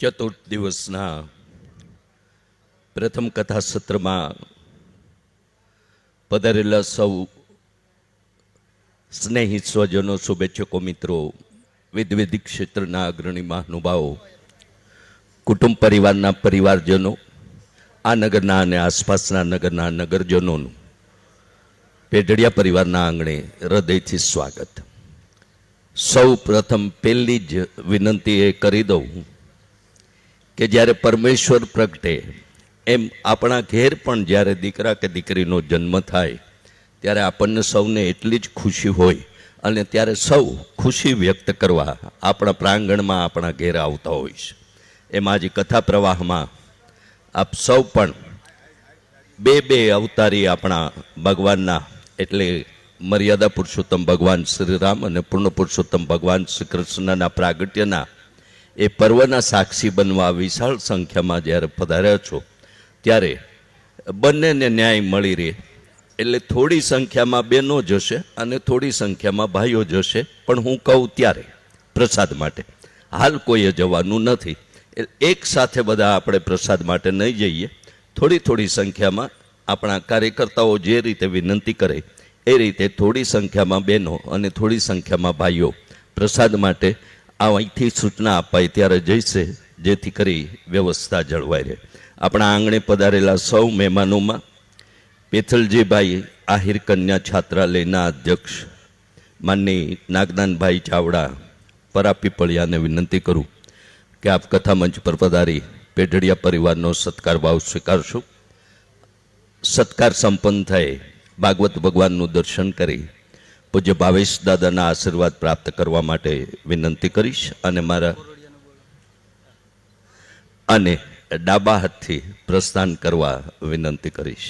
ચતુર્થ દિવસના પ્રથમ કથા સત્રમાં પધારેલા સૌ સ્નેહી સ્વજનો શુભેચ્છકો મિત્રો વિધવિધિ ક્ષેત્રના અગ્રણી મહાનુભાવો કુટુંબ પરિવારના પરિવારજનો આ નગરના અને આસપાસના નગરના નગરજનોનું પેઢડિયા પરિવારના આંગણે હૃદયથી સ્વાગત સૌ પ્રથમ પહેલી જ વિનંતી એ કરી દઉં કે જ્યારે પરમેશ્વર પ્રગટે, એમ આપણા ઘેર પણ જ્યારે દીકરા કે દીકરીનો જન્મ થાય, ત્યારે આપણને સૌને એટલી જ ખુશી હોય અને ત્યારે સૌ ખુશી વ્યક્ત કરવા આપણા પ્રાંગણમાં આપણા ઘેર આવતા હોય છે. એમ આજે કથા પ્રવાહમાં આપ સૌ પણ બે બે અવતારી આપણા ભગવાનના, એટલે મર્યાદા પુરુષોત્તમ ભગવાન શ્રીરામ અને પૂર્ણ પુરુષોત્તમ ભગવાન શ્રી કૃષ્ણના પ્રાગટ્યના એ પર્વના સાક્ષી બનવા વિશાળ સંખ્યામાં જ્યારે પધાર્યા છો, ત્યારે બંનેને ન્યાય મળી રહે. એટલે થોડી સંખ્યામાં બહેનો જશે અને થોડી સંખ્યામાં ભાઈઓ જશે. પણ હું કહું ત્યારે, પ્રસાદ માટે. હાલ કોઈએ જવાનું નથી. એક સાથે બધા આપણે પ્રસાદ માટે નહીં જઈએ. થોડી થોડી સંખ્યામાં આપણા કાર્યકર્તાઓ જે રીતે વિનંતી કરે, એ રીતે થોડી સંખ્યામાં બહેનો અને થોડી સંખ્યામાં ભાઈઓ પ્રસાદ માટે આ અહીંથી સૂચના અપાય ત્યારે જઈશે જેથી કરી વ્યવસ્થા જળવાઈ રહે. આપણા આંગણે પધારેલા સૌ મહેમાનોમાં પેથલજીભાઈ આહિર કન્યા છાત્રાલયના અધ્યક્ષ માનની નાગદાનભાઈ ચાવડા પરાપીપળિયાને વિનંતી કરું કે આપ કથા મંચ પર પધારી પેઢડિયા પરિવારનો સત્કાર ભાવ સ્વીકારશો. સત્કાર સંપન્ન થાય, ભાગવત ભગવાનનું દર્શન કરી પૂજ્ય ભાવેશ દાદાના આશીર્વાદ પ્રાપ્ત કરવા માટે વિનંતી કરીશ અને મારા અને ડાબા હાથથી પ્રસ્થાન કરવા વિનંતી કરીશ.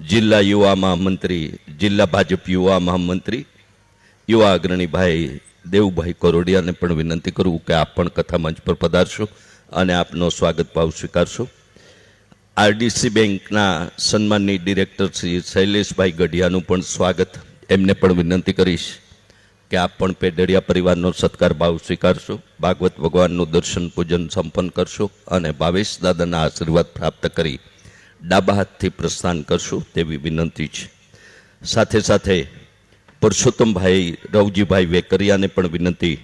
જિલ્લા યુવા મહામંત્રી, જિલ્લા ભાજપ યુવા મહામંત્રી, યુવા અગ્રણી ભાઈ દેવભાઈ કોરોડિયાને પણ વિનંતી કરું કે આપ પણ કથા મંચ પર પધારશો અને આપનો સ્વાગત ભાવ સ્વીકારશો. આરડીસી બેંકના સન્માનની ડિરેક્ટર શ્રી શૈલેષભાઈ ગઢિયાનું પણ સ્વાગત. એમને પણ વિનંતી કરીશ કે આપ પણ પેડડિયા પરિવારનો સત્કાર ભાવ સ્વીકારશો, ભાગવત ભગવાનનું દર્શન પૂજન સંપન્ન કરશો અને ભાવેશ દાદાના આશીર્વાદ પ્રાપ્ત કરી ડાબા હાથથી પ્રસ્થાન કરશો તેવી વિનંતી છે. સાથે સાથે પુરુષોત્તમભાઈ રવજીભાઈ વેકરિયાને પણ વિનંતી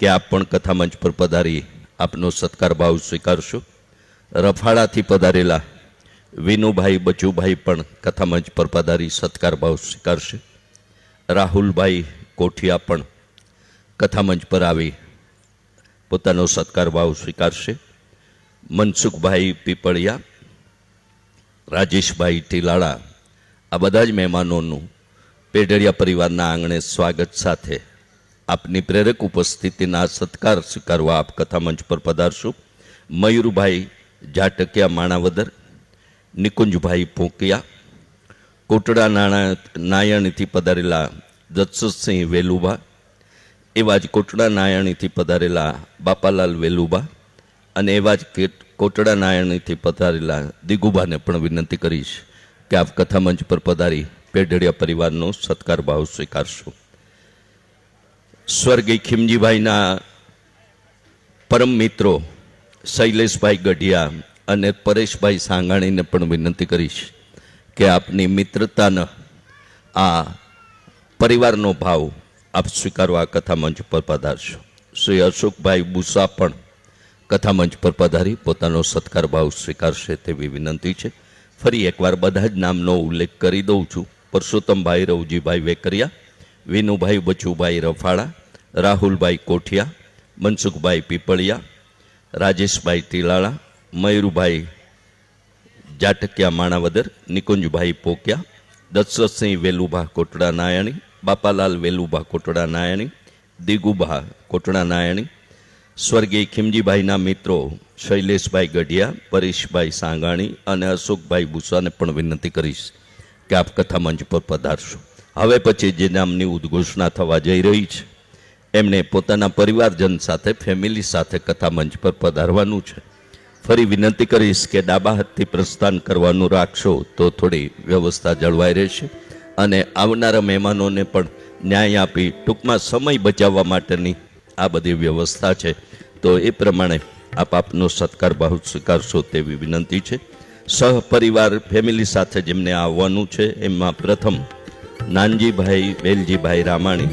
કે આપ પણ કથામંચ પર પધારી આપનો સત્કાર ભાવ સ્વીકારશો. રફાળાથી પધારેલા વિનુભાઈ બચુભાઈ પણ કથામંચ પર પધારી સત્કાર ભાવ સ્વીકારશે. રાહુલભાઈ કોઠિયા પણ કથામંચ પર આવી પોતાનો સત્કાર ભાવ સ્વીકારશે. મનસુખભાઈ પીપળિયા, રાજેશભાઈ ટીલાળા આ બધા જ મહેમાનોનું પેઢળિયા પરિવારના આંગણે સ્વાગત સાથે આપની પ્રેરક ઉપસ્થિતિના સત્કાર સ્વીકારવા આપ કથામંચ પર પધારશો મયુરભાઈ જાટકિયા, માણાવદર નિકુંજભાઈ પોકિયા કોટડા નાણા નાયણીથી પધારેલા દત્સતસિંહ વેલુબા એવા જ કોટડા નાયણીથી પધારેલા બાપાલાલ વેલુબા અને એવા જ કોટડા નાયણીથી પધારેલા દિગુબાને પણ વિનંતી કરીશ કે આપ કથામંચ પર પધારી પેઢડિયા પરિવારનો સત્કાર ભાવ સ્વીકારશો. સ્વર્ગી ખીમજીભાઈના પરમ મિત્રો શૈલેષભાઈ ગઢિયા અને પરેશભાઈ સાંગાણીને પણ વિનંતી કરીશ કે આપની મિત્રતાના આ પરિવારનો ભાવ આપ સ્વીકારવા કથા મંચ પર પધારશો. શ્રી અશોકભાઈ બુસા પણ કથા મંચ પર પધારી પોતાનો સત્કાર ભાવ સ્વીકારશે તેવી વિનંતી છે. ફરી એકવાર બધા જ નામનો ઉલ્લેખ કરી દઉં છું. પરસોત્તમભાઈ રવજીભાઈ વેકરિયા, વિનુભાઈ બચુભાઈ રફાળા, રાહુલભાઈ કોઠિયા, મનસુખભાઈ પીપળિયા, રાજેશભાઈ તિલાળા મયુરભાઈ જાટકિયા માણાવદર, નિકુંજભાઈ પોકિયા, દશરથસિંહ વેલુભા કોટડા નાયણી, બાપાલાલ વેલુભા કોટડા નાયણી, દિગુભા કોટડા નાયણી, સ્વર્ગીય ખીમજીભાઈના મિત્રો શૈલેષભાઈ ગઢિયા, પરેશભાઈ સાંગાણી અને અશોકભાઈ ભૂસાને પણ વિનંતી કરીશ કે આપ કથા મંચ પર પધારશો. હવે પછી જે નામની ઉદ્ઘોષણા થવા જઈ રહી છે એમણે પોતાના પરિવારજન સાથે, ફેમિલી સાથે કથા મંચ પર પધારવાનું છે. ફરી વિનંતી કરીશ કે ડાબા હાથથી પ્રસ્થાન કરવાનું રાખશો તો થોડી વ્યવસ્થા જળવાઈ રહેશે. અને આવનારા મહેમાનોને પણ ન્યાય આપી ટૂંકમાં સમય બચાવવા માટેની આ બધી વ્યવસ્થા છે. તો એ પ્રમાણે આપ આપનો સત્કાર ભાવ સ્વીકારશો તેવી વિનંતી છે. સહપરિવાર, ફેમિલી સાથે જેમને આવવાનું છે, એમાં પ્રથમ નાનજીભાઈ વેલજીભાઈ રામાણી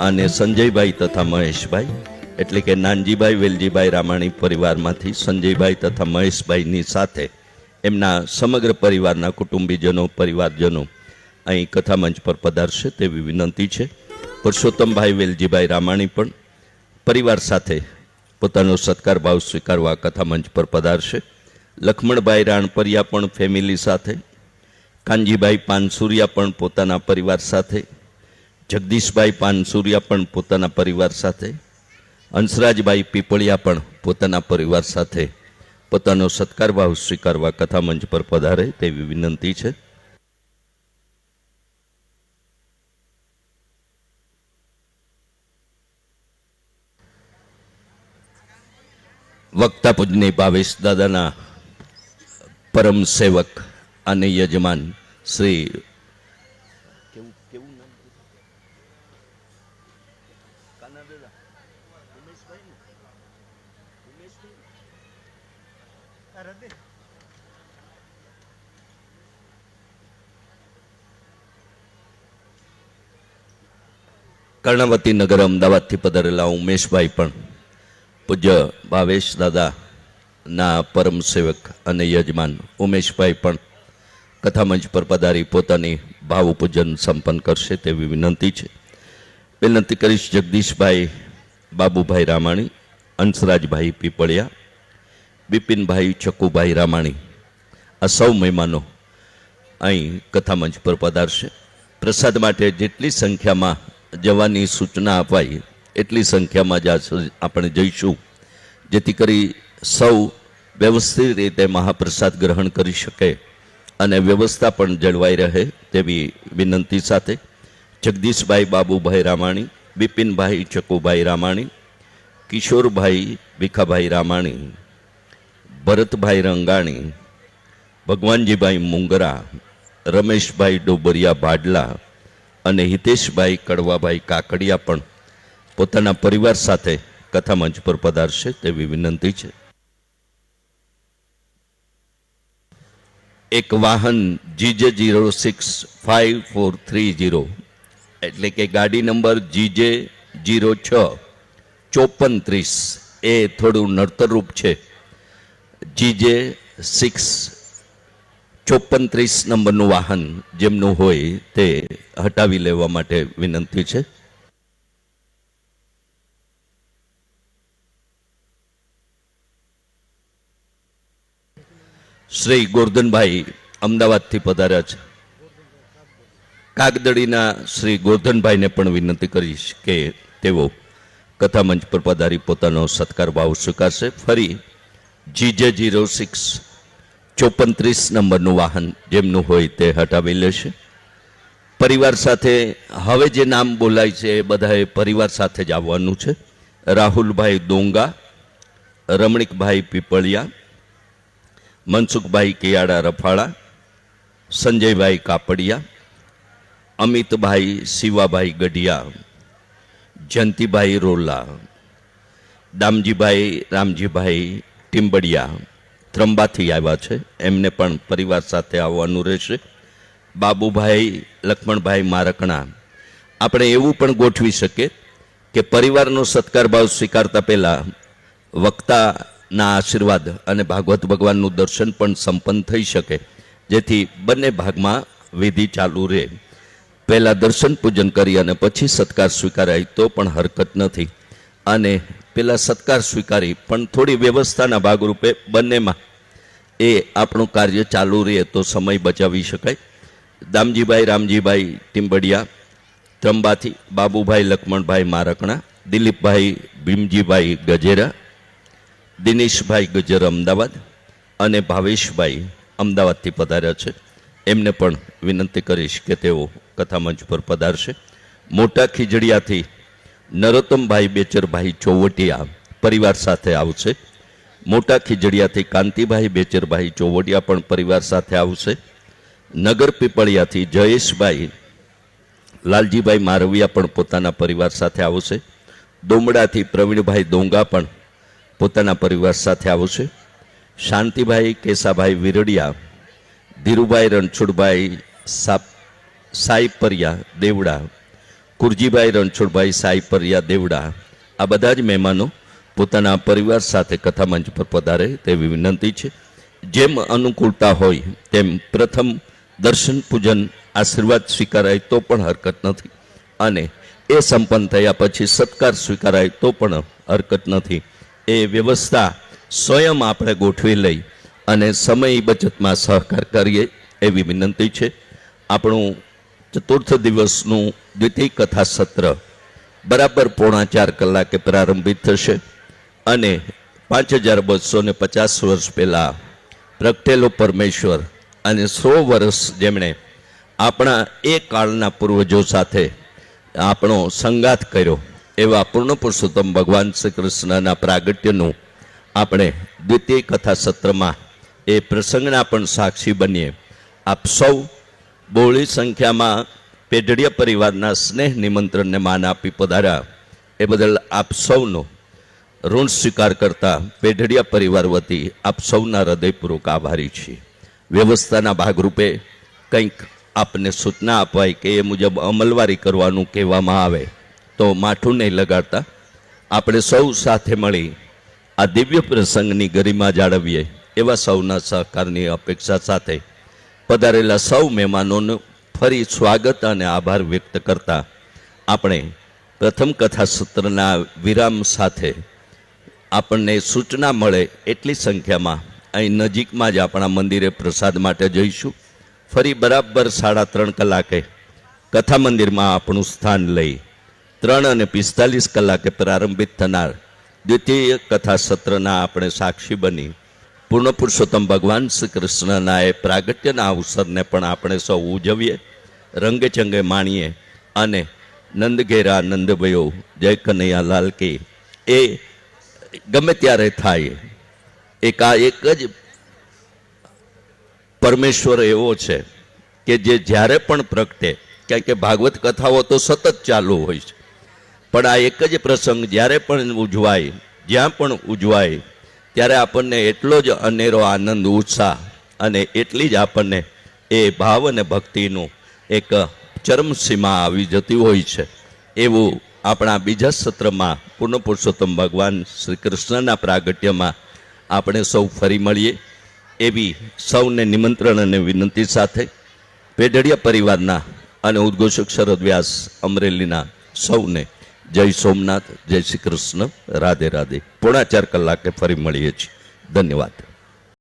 અને સંજયભાઈ તથા મહેશભાઈ એટલે કે નાનજીભાઈ વેલજીભાઈ રામાણી પરિવારમાંથી સંજયભાઈ તથા મહેશભાઈની સાથે એમના સમગ્ર પરિવારના કુટુંબીજનો, પરિવારજનો અહીં કથા મંચ પર પધારશે તેવી વિનંતી છે. પુરુષોત્તમભાઈ વેલજીભાઈ રામાણી પણ પરિવાર સાથે પોતાનો સત્કાર ભાવ સ્વીકારવા કથા મંચ પર પધારશે. લખમણભાઈ રાણપરિયા પણ ફેમિલી સાથે, કાનજીભાઈ પાનસુરિયા પણ પોતાના પરિવાર સાથે, જગદીશભાઈ પાનસુરિયા પણ પોતાના પરિવાર સાથે હંસરાજભાઈ પીપળિયા પણ પોતાના પરિવાર સાથે પોતાનો સત્કાર ભાવ સ્વીકારવા કથા મંચ પર પધારે તેવી વિનંતી છે. વક્તા પૂજની ભાવેશ દાદાના પરમ સેવક અને યજમાન શ્રી કર્ણાવતી નગર અમદાવાદથી પધારેલા ઉમેશભાઈ પણ પૂજ્ય ભાવેશ દાદાના પરમ સેવક અને યજમાન. ઉમેશભાઈ પણ કથામંચ પર પધારી પોતાની ભાવ પૂજન સંપન્ન કરશે તેવી વિનંતી છે. વિનંતી કરીશ જગદીશભાઈ, બાબુભાઈ રામાણી અંશરાજભાઈ પીપળિયા બિપિનભાઈ ચકુભાઈ રામાણી. આ સૌ મહેમાનો અહીં કથામંચ પર પધારશે. પ્રસાદ માટે જેટલી સંખ્યામાં જવાની સૂચના અપાઈ, એટલી સંખ્યામાં જ આપણે જઈશું. જેથી કરી સૌ વ્યવસ્થિત રીતે મહાપ્રસાદ ગ્રહણ કરી શકે અને વ્યવસ્થા પણ જળવાઈ રહે તેવી વિનંતી સાથે જગદીશભાઈ બાબુભાઈ રામાણી, બિપિનભાઈ ચકુભાઈ રામાણી, કિશોરભાઈ ભીખાભાઈ રામાણી ભરતભાઈ રંગાણી, ભગવાનજીભાઈ મુંગરા, રમેશભાઈ ડોબરિયા ભાડલા અને હિતેશભાઈ કડવાભાઈ કાકડિયા પણ પોતાના પરિવાર સાથે કથા મંચ પર પધારશે તેવી વિનંતી છે. એક વાહન GJ zero six five four three zero એટલે કે ગાડી નંબર જીજે જીરો છ ચોપન ત્રીસ એ થોડું નડતરરૂપ છે. જીજે સિક્સ ચોપન ત્રીસ નંબરનું વાહન જેમનું હોય તે હટાવી લેવા માટે વિનંતી છે. શ્રી ગોરધનભાઈ અમદાવાદથી પધાર્યા છે. કાગદડીના શ્રી ગોરધનભાઈને પણ વિનંતી કરીશ કે તેઓ કથામંચ પર પધારી પોતાનો સત્કાર ભાવ સ્વીકારશે. ફરી જીજે જીરો સિક્સ ચોપનત્રીસ નંબરનું વાહન જેમનું હોય તે હટાવી લેશે. પરિવાર સાથે, હવે જે નામ બોલાય છે એ બધાએ પરિવાર સાથે જ આવવાનું છે. રાહુલભાઈ દોંગા, રમણીકભાઈ પીપળિયા, મનસુખભાઈ કિયાડા રફાળા, સંજયભાઈ કાપડિયા, અમિતભાઈ શિવાભાઈ ગઢિયા, જયંતિભાઈ રોલા દામજીભાઈ, રામજીભાઈ ટીમ્બડિયા ત્રંબાથી આવ્યા છે. એમને પણ પરિવાર સાથે આવવાનું રહેશે. બાબુભાઈ, લક્ષ્મણભાઈ મારકણા, આપણે એવું પણ ગોઠવી શકીએ કે પરિવારનો સત્કાર ભાવ સ્વીકારતા પહેલાં વક્તાના આશીર્વાદ અને ભાગવત ભગવાનનું દર્શન પણ સંપન્ન થઈ શકે. જેથી બંને ભાગમાં વિધિ ચાલુ રહે. પહેલાં દર્શન પૂજન કરી અને પછી સત્કાર સ્વીકારાય તો પણ હરકત નથી. અને પેલા સત્કાર સ્વીકારી, પણ થોડી વ્યવસ્થાના ભાગરૂપે બંનેમાં એ આપણું કાર્ય ચાલુ રહે તો સમય બચાવી શકાય. દામજીભાઈ, રામજીભાઈ ટીમ્બડિયા ત્રંબાથી બાબુભાઈ લક્ષ્મણભાઈ મારકણા, દિલીપભાઈ ભીમજીભાઈ ગજેરા, દિનેશભાઈ ગજર અમદાવાદ અને ભાવેશભાઈ અમદાવાદથી પધાર્યા છે. એમને પણ વિનંતી કરીશ કે તેઓ કથામંચ પર પધારશે. મોટા ખીજડીયાથી નરોત્તમભાઈ બેચરભાઈ ચોવટિયા પરિવાર સાથે આવશે. મોટા ખીજડીયાથી કાંતિભાઈ બેચરભાઈ ચોવટિયા પણ પરિવાર સાથે આવશે. નગર પીપળિયાથી જયેશભાઈ, લાલજીભાઈ મારવિયા પણ પોતાના પરિવાર સાથે આવશે. દોમડાથી પ્રવીણભાઈ દોંગા પણ પોતાના પરિવાર સાથે આવશે. શાંતિભાઈ કેસાભાઈ વિરડિયા, ધીરુભાઈ રણછોડભાઈ સાપ સાઈપરિયા, દેવડા કુરજીભાઈ રણછોડભાઈ સાઈપરિયા દેવડા આ બધા જ મહેમાનો પોતાના પરિવાર સાથે કથામંચ પર પધારે તેવી વિનંતી છે. જેમ અનુકૂળતા હોય તેમ પ્રથમ દર્શન પૂજન આશીર્વાદ સ્વીકારાય તો પણ હરકત નથી. અને એ સંપન્ન થયા પછી સત્કાર સ્વીકારાય તો પણ હરકત નથી. એ વ્યવસ્થા સ્વયં આપણે ગોઠવી લઈ અને સમય બચતમાં સહકાર કરીએ એવી વિનંતી છે. આપણું ચતુર્થ દિવસનું દ્વિતીય કથા સત્ર બરાબર પોણા ચાર કલાકે પ્રારંભિત થશે અને પાંચ હજાર બસો ને પચાસ વર્ષ પહેલાં પ્રગટેલો પરમેશ્વર અને સો વર્ષ જેમણે આપણા એ કાળના પૂર્વજો સાથે આપણો સંગાત કર્યો એવા પૂર્ણ પુરુષોત્તમ ભગવાન શ્રી કૃષ્ણના પ્રાગટ્યનું આપણે દ્વિતીય કથા સત્રમાં એ પ્રસંગના પણ સાક્ષી બનીએ. આપ સૌ બહોળી સંખ્યામાં પેઢડિયા પરિવારના સ્નેહ નિમંત્રણને માન આપી પધાર્યા. એ બદલ આપ સૌનો ઋણ સ્વીકાર કરતા પેઢડિયા પરિવાર વતી આપ સૌના હૃદયપૂર્વક આભારી છીએ. વ્યવસ્થાના ભાગરૂપે કંઈક આપને સૂચના અપાય કે એ મુજબ અમલવારી કરવાનું કહેવામાં આવે, તો માઠું નહીં લગાડતા. આપણે સૌ સાથે મળી આ દિવ્ય પ્રસંગની ગરિમા જાળવીએ એવા સૌના સહકારની અપેક્ષા સાથે પધારેલા સૌ મહેમાનોનું ફરી સ્વાગત અને આભાર વ્યક્ત કરતા આપણે પ્રથમ કથા સત્રના વિરામ સાથે આપણને સૂચના મળે એટલી સંખ્યામાં અહીં નજીકમાં જ આપણા મંદિરે પ્રસાદ માટે જઈશું. ફરી બરાબર સાડા ત્રણ કલાકે કથા મંદિરમાં આપણું સ્થાન લઈ ત્રણ અને પિસ્તાલીસ કલાકે પ્રારંભિત થનાર દ્વિતીય કથા સત્રના આપણે સાક્ષી બની પૂર્ણ પુરુષોત્તમ ભગવાન શ્રી કૃષ્ણના એ પ્રાગટ્યના અવસરને પણ આપણે સૌ ઉજવીએ, રંગે ચંગે માણીએ અને નંદઘેરા નંદભયો, જય કનૈયા લાલ કે. એ ગમે ત્યારે થાય. એક આ એક જ પરમેશ્વર એવો છે કે જે જ્યારે પણ પ્રગટે, કારણ કે ભાગવત કથાઓ તો સતત ચાલુ હોય છે. પણ આ એક જ પ્રસંગ જ્યારે પણ ઉજવાય, જ્યાં પણ ઉજવાય ત્યારે આપણને એટલો જ અનેરો આનંદ, ઉત્સાહ અને એટલી જ આપણને એ ભાવ અને ભક્તિનું એક ચરમસીમા આવી જતી હોય છે. એવું આપણા બીજા સત્રમાં પૂર્ણ પુરુષોત્તમ ભગવાન શ્રી કૃષ્ણના પ્રાગટ્યમાં આપણે સૌ ફરી મળીએ. એવી સૌને નિમંત્રણ અને વિનંતી સાથે પેઢડિયા પરિવારના અને ઉદ્ઘોષક શરદ વ્યાસ અમરેલીના સૌને જય સોમનાથ જય શ્રી કૃષ્ણ રાધે રાધે. પોણા ચાર કલાકે ફરી મળીએ છીએ. ધન્યવાદ.